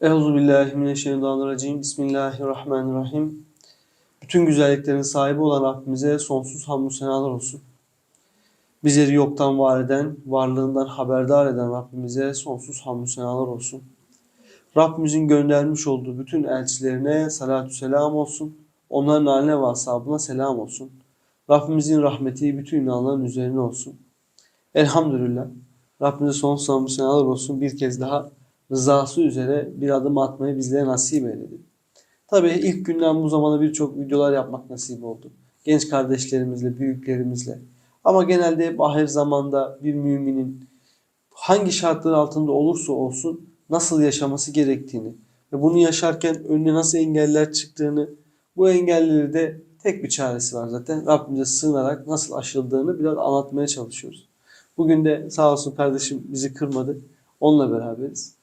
Euzubillahimineşşeytanirracim. Bismillahirrahmanirrahim. Bütün güzelliklerin sahibi olan Rabbimize sonsuz hamdü senalar olsun. Bizleri yoktan var eden, varlığından haberdar eden Rabbimize sonsuz hamdü senalar olsun. Rabbimizin göndermiş olduğu bütün elçilerine salatü selam olsun. Onların haline ve ashabına selam olsun. Rabbimizin rahmeti bütün inananların üzerine olsun. Elhamdülillah. Rabbimize sonsuz hamdü senalar olsun. Bir kez daha rızası üzere bir adım atmayı bizlere nasip eyledi. Tabii ilk günden bu zamana birçok videolar yapmak nasip oldu. Genç kardeşlerimizle, büyüklerimizle. Ama genelde hep ahir zamanda bir müminin hangi şartlar altında olursa olsun nasıl yaşaması gerektiğini ve bunu yaşarken önüne nasıl engeller çıktığını, bu engelleri de tek bir çaresi var zaten. Rabbimize sığınarak nasıl aşıldığını biraz anlatmaya çalışıyoruz. Bugün de sağ olsun kardeşim bizi kırmadı. Onunla beraberiz.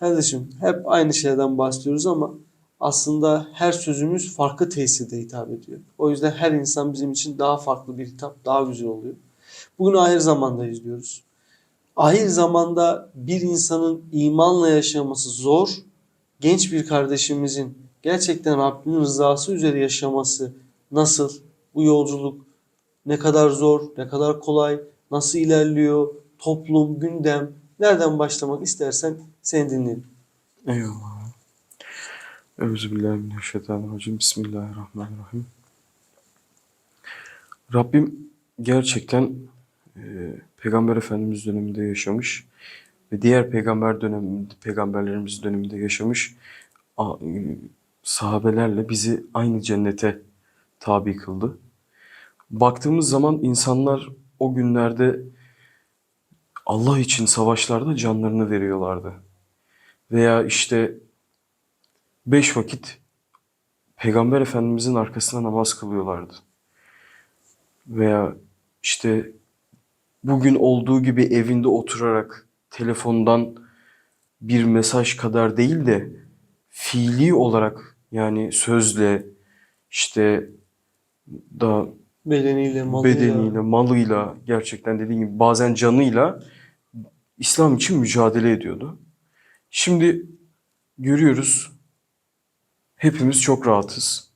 Kardeşim hep aynı şeyden bahsediyoruz ama aslında her sözümüz farklı tesirde hitap ediyor. O yüzden her insan bizim için daha farklı bir hitap, daha güzel oluyor. Bugün ahir zamanda izliyoruz. Ahir zamanda bir insanın imanla yaşaması zor, genç bir kardeşimizin gerçekten Rabbinin rızası üzere yaşaması nasıl? Bu yolculuk ne kadar zor, ne kadar kolay, nasıl ilerliyor, toplum, gündem, nereden başlamak istersen seni dinleyelim. Eyvallah. Euzubillahimineşşeytanirracim. Bismillahirrahmanirrahim. Rabbim gerçekten e, Peygamber Efendimiz döneminde yaşamış ve diğer peygamber döneminde, peygamberlerimiz döneminde yaşamış a- e, sahabelerle bizi aynı cennete tabi kıldı. Baktığımız zaman insanlar o günlerde Allah için savaşlarda canlarını veriyorlardı. Veya işte beş vakit Peygamber Efendimizin arkasına namaz kılıyorlardı. Veya işte bugün olduğu gibi evinde oturarak telefondan bir mesaj kadar değil de fiili olarak yani sözle işte da Bedeniyle, malıyla. bedeniyle, malıyla gerçekten dediğim gibi bazen canıyla İslam için mücadele ediyordu. Şimdi görüyoruz hepimiz çok rahatız.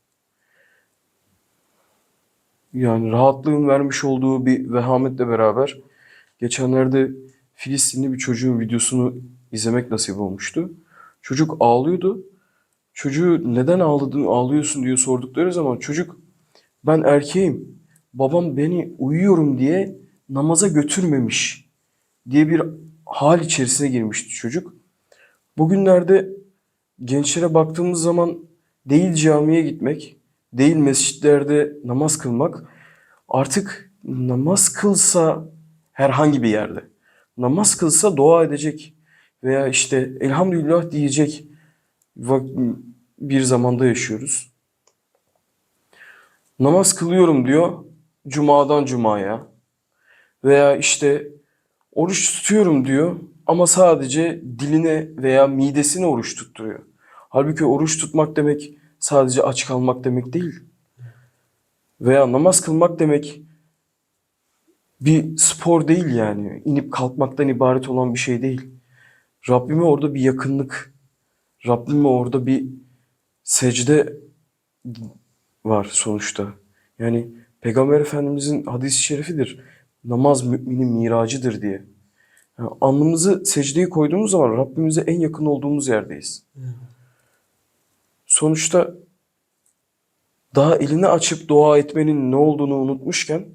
Yani rahatlığın vermiş olduğu bir vehametle beraber geçenlerde Filistinli bir çocuğun videosunu izlemek nasip olmuştu. Çocuk ağlıyordu. Çocuğu neden ağladın, ağlıyorsun diye sordukları zaman çocuk ben erkeğim. Babam beni uyuyorum diye namaza götürmemiş diye bir hal içerisine girmişti çocuk. Bugünlerde gençlere baktığımız zaman değil camiye gitmek, değil mescitlerde namaz kılmak, artık namaz kılsa herhangi bir yerde, namaz kılsa dua edecek veya işte elhamdülillah diyecek bir zamanda yaşıyoruz. Namaz kılıyorum diyor cumadan cumaya veya işte oruç tutuyorum diyor ama sadece diline veya midesine oruç tutturuyor. Halbuki oruç tutmak demek sadece aç kalmak demek değil. Veya namaz kılmak demek bir spor değil yani. İnip kalkmaktan ibaret olan bir şey değil. Rabbime orada bir yakınlık, Rabbime orada bir secde var sonuçta. Yani Peygamber Efendimizin hadisi şerifidir. Namaz müminin miracıdır diye. Yani alnımızı secdeye koyduğumuz zaman Rabbimize en yakın olduğumuz yerdeyiz. Sonuçta daha elini açıp dua etmenin ne olduğunu unutmuşken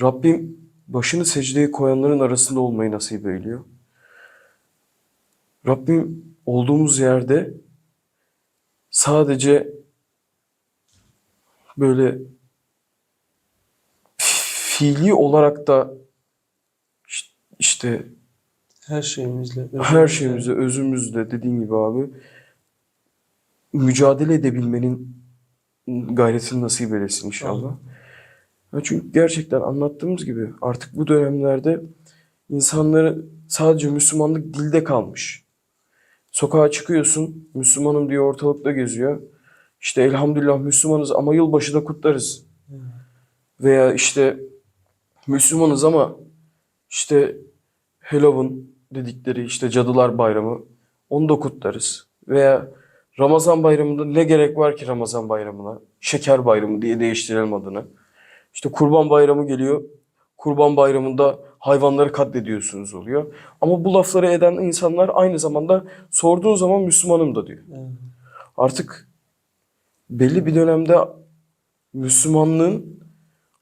Rabbim başını secdeye koyanların arasında olmayı nasip eyliyor. Rabbim olduğumuz yerde sadece böyle fiili olarak da iş- işte Her şeyimizle. her şeyimizle, özümüzle dediğin gibi abi mücadele edebilmenin gayretini nasip eylesin inşallah. Ya çünkü gerçekten anlattığımız gibi artık bu dönemlerde insanları sadece Müslümanlık dilde kalmış. Sokağa çıkıyorsun, Müslümanım diye ortalıkta geziyor. İşte elhamdülillah Müslümanız ama yılbaşı da kutlarız. Veya işte Müslümanız ama işte Halloween dedikleri işte Cadılar Bayramı onu da kutlarız. Veya Ramazan bayramında ne gerek var ki Ramazan bayramına? Şeker bayramı diye değiştirelim adını. İşte kurban bayramı geliyor. Kurban bayramında hayvanları katlediyorsunuz oluyor. Ama bu lafları eden insanlar aynı zamanda sorduğun zaman Müslümanım da diyor. Evet. Artık belli bir dönemde Müslümanlığın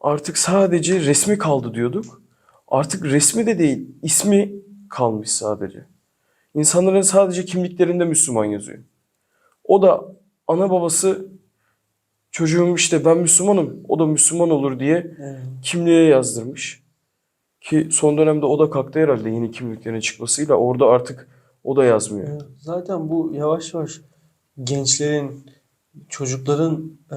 artık sadece resmi kaldı diyorduk. Artık resmi de değil, ismi kalmış sadece. İnsanların sadece kimliklerinde Müslüman yazıyor. O da ana babası çocuğum işte ben Müslümanım, o da Müslüman olur diye Evet. kimliğe yazdırmış. Ki son dönemde o da kalktı herhalde yeni kimliklerin çıkmasıyla. Orada artık o da yazmıyor. Zaten bu yavaş yavaş gençlerin, çocukların e,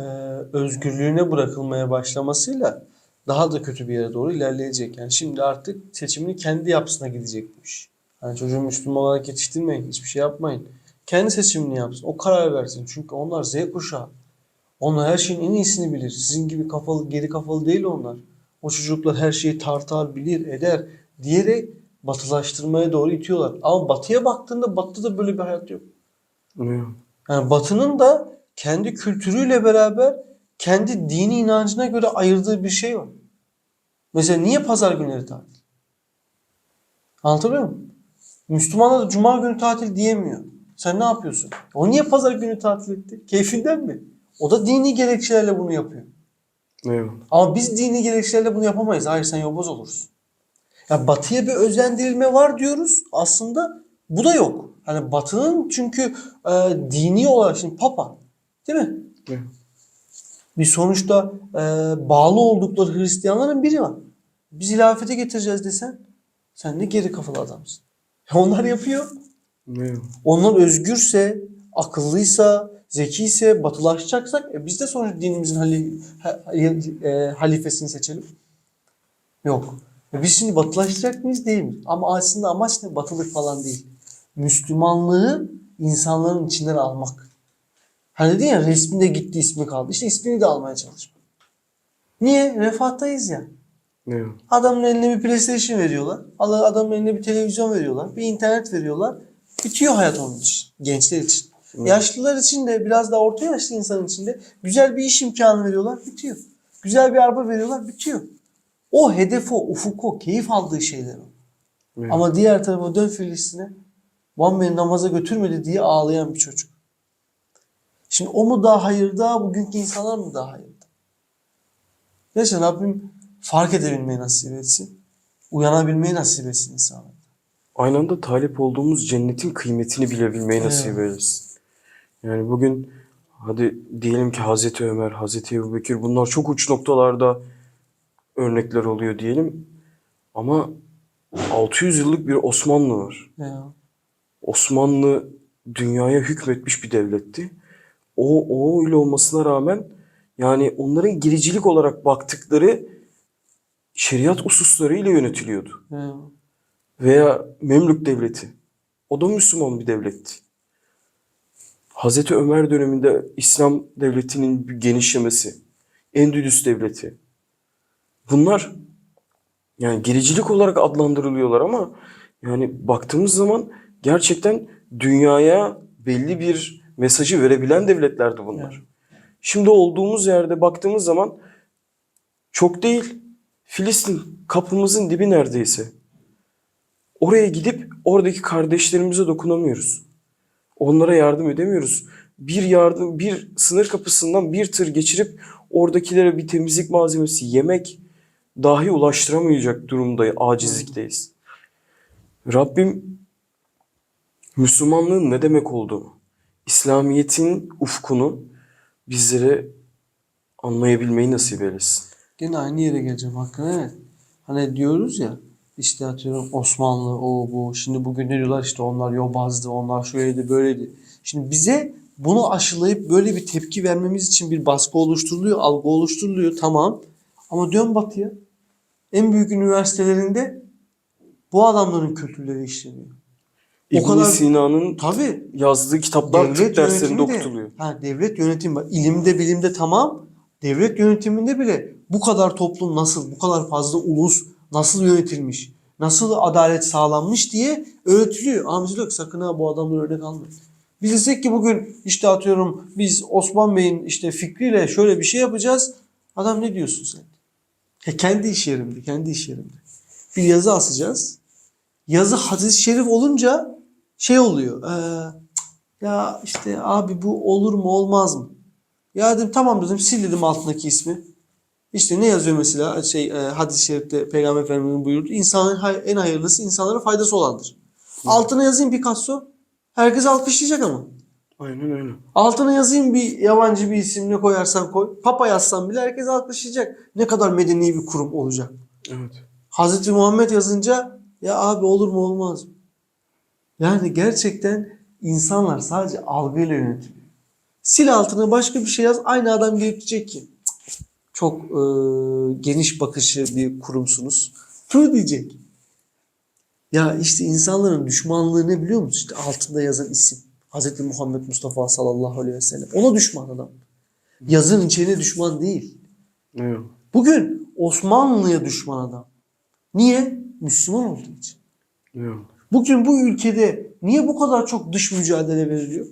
özgürlüğüne bırakılmaya başlamasıyla daha da kötü bir yere doğru ilerleyecek. Yani şimdi artık seçimini kendi yapsına gidecekmiş. Yani çocuğu Müslüman olarak yetiştirmeyin, hiçbir şey yapmayın. Kendi seçimini yapsın, o karar versin. Çünkü onlar Z kuşağı. Onlar her şeyin en iyisini bilir. Sizin gibi kafalı, geri kafalı değil onlar. O çocuklar her şeyi tartar, bilir, eder diyerek batılaştırmaya doğru itiyorlar. Ama batıya baktığında batıda da böyle bir hayat yok. Yani batının da kendi kültürüyle beraber kendi dini inancına göre ayırdığı bir şey var. Mesela niye pazar günleri tatil? Anlatabiliyor muyum? Müslümanlar da cuma günü tatil diyemiyor. Sen ne yapıyorsun? O niye pazar günü tatil etti? Keyfinden mi? O da dini gerekçelerle bunu yapıyor. Evet. Ama biz dini gerekçelerle bunu yapamayız. Hayır sen yobaz olursun. Ya batıya bir özendirilme var diyoruz. Aslında bu da yok. Hani batının çünkü e, dini olarak şimdi papa değil mi? Evet. Bir sonuçta e, bağlı oldukları Hristiyanların biri var. Biz hilafete getireceğiz desen sen ne geri kafalı adamsın. Onlar yapıyor. Evet. Onlar özgürse, akıllıysa, zekiyse, batılaşacaksak e biz de sonuçta dinimizin hali, ha- e, halifesini seçelim. Yok. E biz şimdi batılaşacak mıyız? Değil mi? Ama aslında amaç ne? Batılık falan değil. Müslümanlığı insanların içinden almak. Hani dedin ya resminde gitti ismi kaldı. İşte ismini de almaya çalışmak. Niye? Refahtayız ya. Evet. Adamın eline bir PlayStation veriyorlar. Allah- Adamın eline bir televizyon veriyorlar. Bir internet veriyorlar. Bitiyor hayat onun için. Gençler için. Yaşlılar için de biraz daha orta yaşlı insan için de güzel bir iş imkanı veriyorlar. Bitiyor. Güzel bir araba veriyorlar. Bitiyor. O hedef o, ufuk o, keyif aldığı şeyler o. Evet. Ama diğer tarafa dön Filistin'e. Van beni namaza götürmedi diye ağlayan bir çocuk. Şimdi o mu daha hayırda, bugünkü insanlar mı daha hayırda? Neyse Rabbim fark edebilmeyi nasip etsin. Uyanabilmeyi nasip etsin insanlara. Aynı anda talip olduğumuz cennetin kıymetini bilebilmeyi nasip Evet. eylesin. Yani bugün hadi diyelim ki Hazreti Ömer, Hazreti Ebubekir bunlar çok uç noktalarda örnekler oluyor diyelim. Ama 600 yıllık bir Osmanlı var. Ya. Osmanlı dünyaya hükmetmiş bir devletti. O, o öyle olmasına rağmen yani onların giricilik olarak baktıkları şeriat hususlarıyla yönetiliyordu. Ya. Veya Memlük Devleti. O da Müslüman bir devletti. Hazreti Ömer döneminde İslam devletinin genişlemesi. Endülüs Devleti. Bunlar yani gericilik olarak adlandırılıyorlar ama yani baktığımız zaman gerçekten dünyaya belli bir mesajı verebilen devletlerdi bunlar. Şimdi olduğumuz yerde baktığımız zaman çok değil. Filistin kapımızın dibi neredeyse. Oraya gidip oradaki kardeşlerimize dokunamıyoruz. Onlara yardım edemiyoruz. Bir yardım, bir sınır kapısından bir tır geçirip oradakilere bir temizlik malzemesi, yemek dahi ulaştıramayacak durumda, acizlikteyiz. Rabbim Müslümanlığın ne demek olduğunu, İslamiyet'in ufkunu bizlere anlayabilmeyi nasip eylesin. Gene aynı yere geleceğim hakkında evet. Hani diyoruz ya işte atıyorum Osmanlı o bu. Şimdi bugün ne diyorlar işte onlar yobazdı, onlar şöyleydi böyleydi. Şimdi bize bunu aşılayıp böyle bir tepki vermemiz için bir baskı oluşturuluyor, algı oluşturuluyor tamam. Ama dön batıya. En büyük üniversitelerinde bu adamların kültürleri işleniyor. İbn kadar- Sina'nın Tabii yazdığı kitaplar tıp derslerinde yönetimi de- okutuluyor. Ha, devlet yönetimi var. İlimde, bilimde tamam. Devlet yönetiminde bile bu kadar toplum nasıl, bu kadar fazla ulus nasıl yönetilmiş, nasıl adalet sağlanmış diye öğretiliyor. Ama diyor sakın ha bu adamları örnek almayın. Biz desek ki bugün işte atıyorum biz Osman Bey'in işte fikriyle şöyle bir şey yapacağız. Adam ne diyorsun sen? Ya kendi iş yerimde, kendi iş yerimde. Bir yazı asacağız. Yazı hadis-i şerif olunca şey oluyor. cık, ya işte abi bu olur mu olmaz mı? Ya dedim tamam dedim sil dedim altındaki ismi. İşte ne yazıyor mesela şey e, hadis-i şerifte Peygamber Efendimiz'in buyurdu. İnsanın en hayırlısı insanlara faydası olandır. Altına yazayım Picasso. Herkes alkışlayacak ama. Aynen öyle. Altına yazayım bir yabancı bir isim ne koyarsan koy. Papa yazsan bile herkes alkışlayacak. Ne kadar medeni bir kurum olacak. Evet. Hazreti Muhammed yazınca ya abi olur mu olmaz mı? Yani gerçekten insanlar sadece algıyla yönetiliyor. Sil altına başka bir şey yaz aynı adam gelip diyecek ki "Cık, çok e, geniş bakışı bir kurumsunuz. Tüh diyecek. Ya işte insanların düşmanlığı ne biliyor musun? İşte altında yazan isim. Hazreti Muhammed Mustafa sallallahu aleyhi ve sellem. Ona düşman adam. Yazın içine düşman değil. Evet. Bugün Osmanlı'ya düşman adam. Niye? Müslüman olduğu için. Evet. Bugün bu ülkede niye bu kadar çok dış mücadele veriliyor?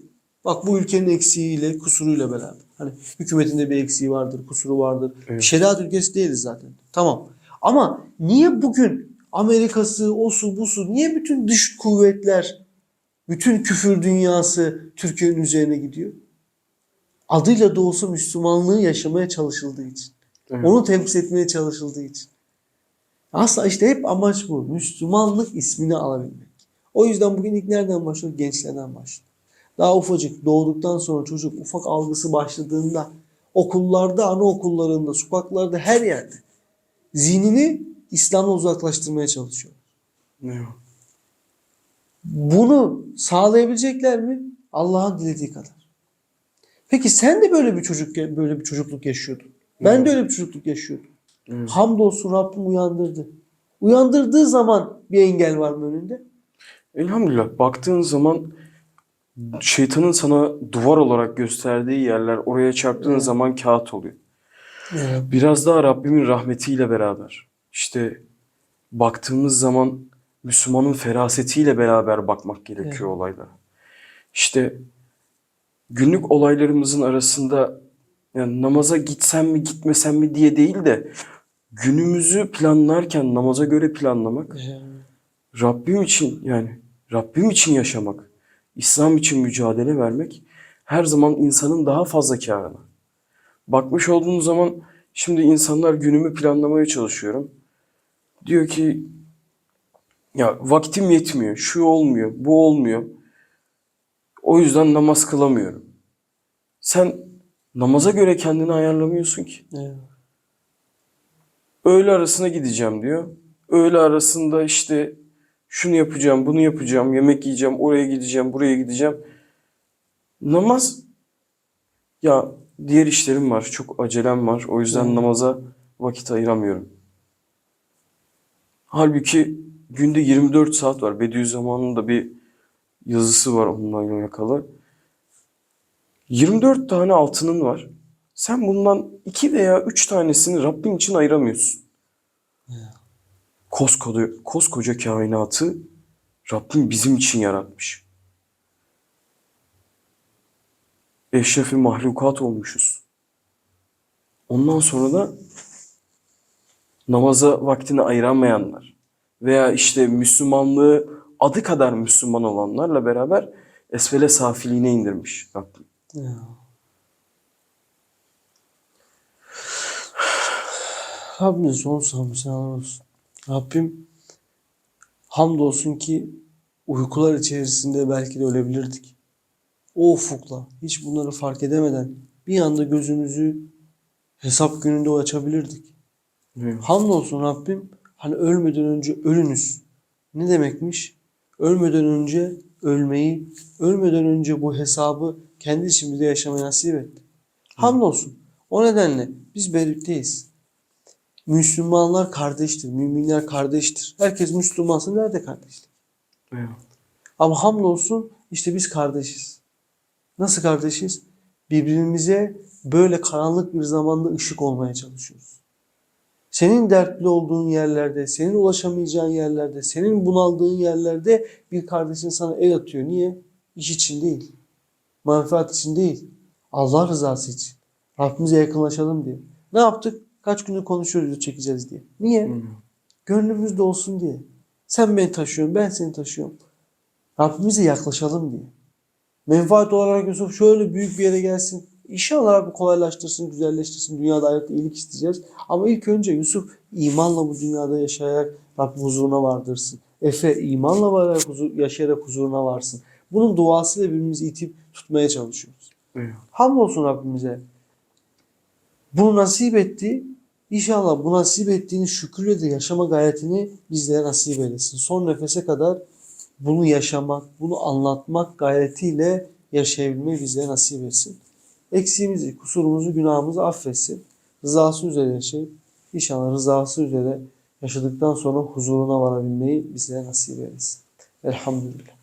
Bak bu ülkenin eksiğiyle, kusuruyla beraber. Hani hükümetinde bir eksiği vardır, kusuru vardır. Evet. Şeriat ülkesi değiliz zaten. Tamam. Ama niye bugün Amerika'sı, osu, busu, niye bütün dış kuvvetler, bütün küfür dünyası Türkiye'nin üzerine gidiyor? Adıyla da olsa Müslümanlığı yaşamaya çalışıldığı için. Evet. Onu temsil etmeye çalışıldığı için. Aslında işte hep amaç bu. Müslümanlık ismini alabilmek. O yüzden bugün ilk nereden başlıyor? Gençlerden başlıyor. Daha ufacık doğduktan sonra çocuk ufak algısı başladığında okullarda, anaokullarında, sokaklarda her yerde zihnini İslam'la uzaklaştırmaya çalışıyor. Evet. Bunu sağlayabilecekler mi? Allah'ın dilediği kadar. Peki sen de böyle bir çocuk böyle bir çocukluk yaşıyordun. Ben de öyle bir çocukluk yaşıyordum. Evet. Hamdolsun Rabbim uyandırdı. Uyandırdığı zaman bir engel var mı önünde? Elhamdülillah baktığın zaman şeytanın sana duvar olarak gösterdiği yerler oraya çarptığın Evet. zaman kağıt oluyor. Biraz daha Rabbimin rahmetiyle beraber işte baktığımız zaman Müslümanın ferasetiyle beraber bakmak gerekiyor Evet. olaylara. İşte günlük olaylarımızın arasında yani namaza gitsem mi gitmesem mi diye değil de günümüzü planlarken namaza göre planlamak Rabbim için yani Rabbim için yaşamak, İslam için mücadele vermek her zaman insanın daha fazla kârına. Bakmış olduğunuz zaman şimdi insanlar günümü planlamaya çalışıyorum. Diyor ki ya vaktim yetmiyor, şu olmuyor, bu olmuyor. O yüzden namaz kılamıyorum. Sen namaza göre kendini ayarlamıyorsun ki. Evet. Öğle arasına gideceğim diyor. Öğle arasında işte şunu yapacağım, bunu yapacağım, yemek yiyeceğim, oraya gideceğim, buraya gideceğim. Namaz ya diğer işlerim var, çok acelem var. O yüzden Evet. namaza vakit ayıramıyorum. Halbuki günde 24 saat var. Bediüzzaman'ın da bir yazısı var onunla alakalı. 24 tane altının var. Sen bundan iki veya üç tanesini Rabbin için ayıramıyorsun. Koskoca, koskoca kainatı Rabbim bizim için yaratmış. Eşrefi mahlukat olmuşuz. Ondan sonra da namaza vaktini ayıramayanlar veya işte Müslümanlığı adı kadar Müslüman olanlarla beraber esfele safiliğine indirmiş Rabbim. Ya. Rabbim sonsuz hamdü senalar olsun. Rabbim hamdolsun ki uykular içerisinde belki de ölebilirdik. O ufukla hiç bunları fark edemeden bir anda gözümüzü hesap gününde açabilirdik. Evet. Hamdolsun Rabbim hani ölmeden önce ölünüz. Ne demekmiş? Ölmeden önce ölmeyi, ölmeden önce bu hesabı kendi içimizde yaşamayı nasip etti. Hamdolsun. O nedenle biz birlikteyiz. Müslümanlar kardeştir, müminler kardeştir. Herkes Müslümansa nerede kardeşlik? Evet. Ama hamdolsun işte biz kardeşiz. Nasıl kardeşiz? Birbirimize böyle karanlık bir zamanda ışık olmaya çalışıyoruz. Senin dertli olduğun yerlerde, senin ulaşamayacağın yerlerde, senin bunaldığın yerlerde bir kardeşin sana el atıyor. Niye? İş için değil. Manfaat için değil. Allah rızası için. Rabbimize yakınlaşalım diye. Ne yaptık? Kaç gündür konuşuyoruz çekeceğiz diye. Niye? Gönlümüzde olsun diye. Sen beni taşıyorsun, ben seni taşıyorum. Rabbimize yaklaşalım diye. Menfaat olarak Yusuf şöyle büyük bir yere gelsin. İnşallah Rabbi kolaylaştırsın, güzelleştirsin. Dünyada ahirette iyilik isteyeceğiz. Ama ilk önce Yusuf imanla bu dünyada yaşayarak Rabbim huzuruna vardırsın. Efe imanla vararak huzur, yaşayarak huzuruna varsın. Bunun duasıyla birbirimizi itip tutmaya çalışıyoruz. Evet. Hamdolsun Rabbimize. Bunu nasip etti. İnşallah bu nasip ettiğini şükürle de yaşama gayretini bizlere nasip eylesin. Son nefese kadar bunu yaşamak, bunu anlatmak gayretiyle yaşayabilmeyi bizlere nasip etsin. Eksiğimizi, kusurumuzu, günahımızı affetsin. Rızası üzere yaşayıp inşallah rızası üzere yaşadıktan sonra huzuruna varabilmeyi bizlere nasip eylesin. Elhamdülillah.